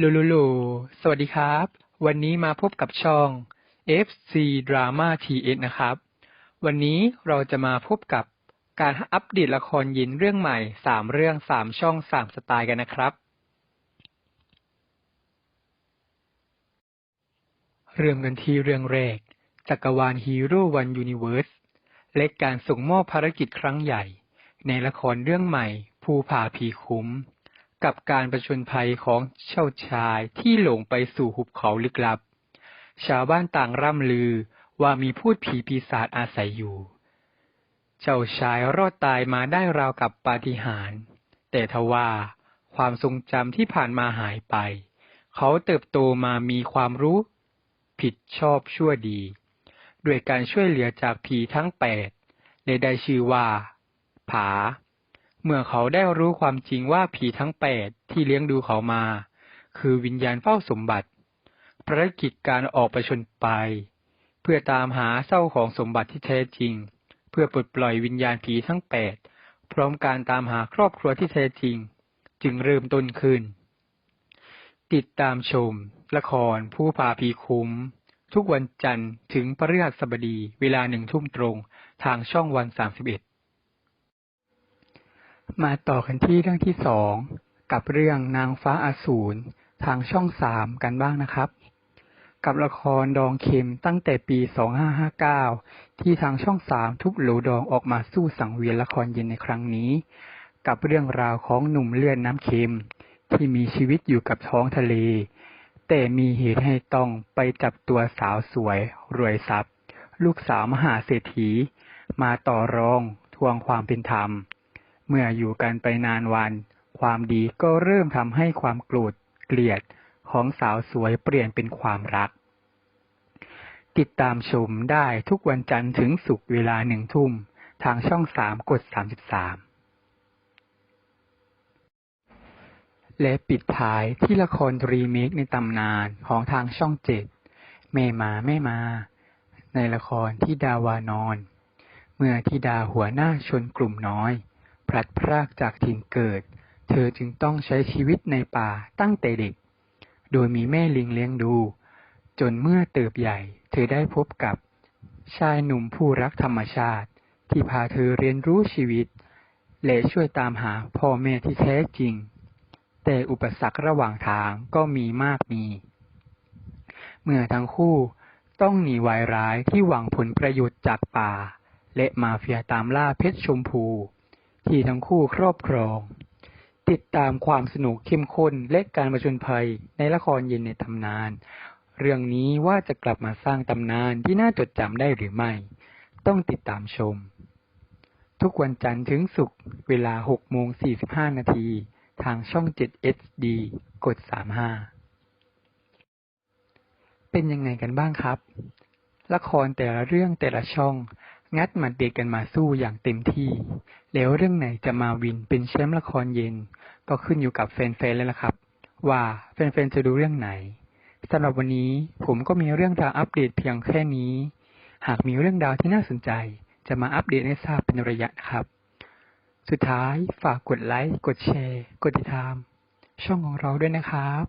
ลูลูลู สวัสดีครับ วันนี้มาพบกับช่อง FC Drama TS นะครับ วันนี้เราจะมาพบกับการอัปเดตละครยินเรื่องใหม่ 3 เรื่อง 3 ช่อง 3 สไตล์กันนะครับ เริ่มกันที่เรื่องแรก จักรวาลฮีโร่วันยูนิเวิร์สและการส่งมอบภารกิจครั้งใหญ่ ในละครเรื่องใหม่ ภูผาผีคุ้ม กับการประชนภัยของเจ้าชายที่หลงไปสู่หุบเขาลึกลับ ชาวบ้านต่างร่ำลือว่ามีพูดผีปีศาจอาศัยอยู่ เจ้าชายรอดตายมาได้ราวกับปาฏิหาริย์ แต่ทว่าความทรงจำที่ผ่านมาหายไป เขาเติบโตมามีความรู้ ผิดชอบชั่วดี ด้วยการช่วยเหลือจากผีทั้งแปดและได้ชื่อว่า ผา เมื่อเขาได้รู้ความจริงว่าผีทั้งแปดที่เลี้ยงดูเขามา คือวิญญาณเฝ้าสมบัติภารกิจการออกไปชนไป เพื่อตามหาเศร้าของสมบัติที่แท้จริง เพื่อปลดปล่อยวิญญาณผีทั้งแปดพร้อมการตามหาครอบครัวที่แท้จริง จึงเริ่มต้นขึ้น ติดตามชม ละครผู้พาผีคุ้ม ทุกวันจันทร์ถึงพฤหัสบดีเวลาหนึ่งทุ่มตรงทางช่องวันสามสิบเอ็ด มาต่อกันที่เรื่องที่สองกับเรื่องนางฟ้าอาสูรทางช่องสามกันบ้างนะครับ กับละครดองเข็มตั้งแต่ปี 2559 ที่ทางช่องสามทุบหลดองออกมาสู้สังเวียนละครเย็นในครั้งนี้ กับเรื่องราวของหนุ่มเลือดน้ำเค็ม ที่มีชีวิตอยู่กับท้องทะเล แต่มีเหตุให้ต้องไปจับตัวสาวสวย รวยทรัพย์ ลูกสาวมหาเศรษฐี มาต่อรองทวงความเป็นธรรม เมื่ออยู่กันไปนานวัน ความดีก็เริ่มทำให้ความโกรธเกลียดของสาวสวยเปลี่ยนเป็นความรัก ติดตามชมได้ทุกวันจันทร์ถึงศุกร์เวลาหนึ่งทุ่ม ทางช่องสามกดสามสิบสามและปิดท้ายที่ละครรีเมคในตำนานของทางช่องเจ็ดแม่มาแม่มา ในละครที่ดาวานอน เมื่อธิดาหัวหน้าชนกลุ่มน้อย พลัดพรากจากถิ่นเกิด เธอจึงต้องใช้ชีวิตในป่าตั้งแต่เด็ก โดยมีแม่ลิงเลี้ยงดู จนเมื่อเติบใหญ่ เธอได้พบกับชายหนุ่มผู้รักธรรมชาติ ที่พาเธอเรียนรู้ชีวิต และช่วยตามหาพ่อแม่ที่แท้จริง แต่อุปสรรคระหว่างทางก็มีมากมี เมื่อทั้งคู่ต้องหนีวายร้ายที่หวังผลประโยชน์จากป่า และมาเฟียตามล่าเพชรชมพู ที่ทั้งคู่ครอบครอง ติดตามความสนุกเข้มข้นและการประชนภัยในละครเย็นในตำนาน เรื่องนี้ว่าจะกลับมาสร้างตำนานที่น่าจดจำได้หรือไม่ ต้องติดตามชม ทุกวันจันทร์ถึงศุกร์เวลา6โมง45 นาทีทางช่อง 7 HD กด 35 เป็นยังไงกันบ้างครับ ละครแต่ละเรื่องแต่ละช่อง งัดมาเด็ดกันมาสู้อย่างเต็มที่ แล้วเรื่องไหนจะมาวินเป็นแชมป์ละครเย็น ก็ขึ้นอยู่กับแฟนๆแล้วล่ะครับ ว่าแฟนๆจะดูเรื่องไหนสำหรับวันนี้ผมก็มีเรื่องราวอัปเดตเพียงแค่นี้ หากมีเรื่องราวที่น่าสนใจ จะมาอัปเดตให้ทราบเป็นระยะครับ สุดท้ายฝากกดไลค์ กดแชร์ กดติดตาม ช่องของเราด้วยนะครับ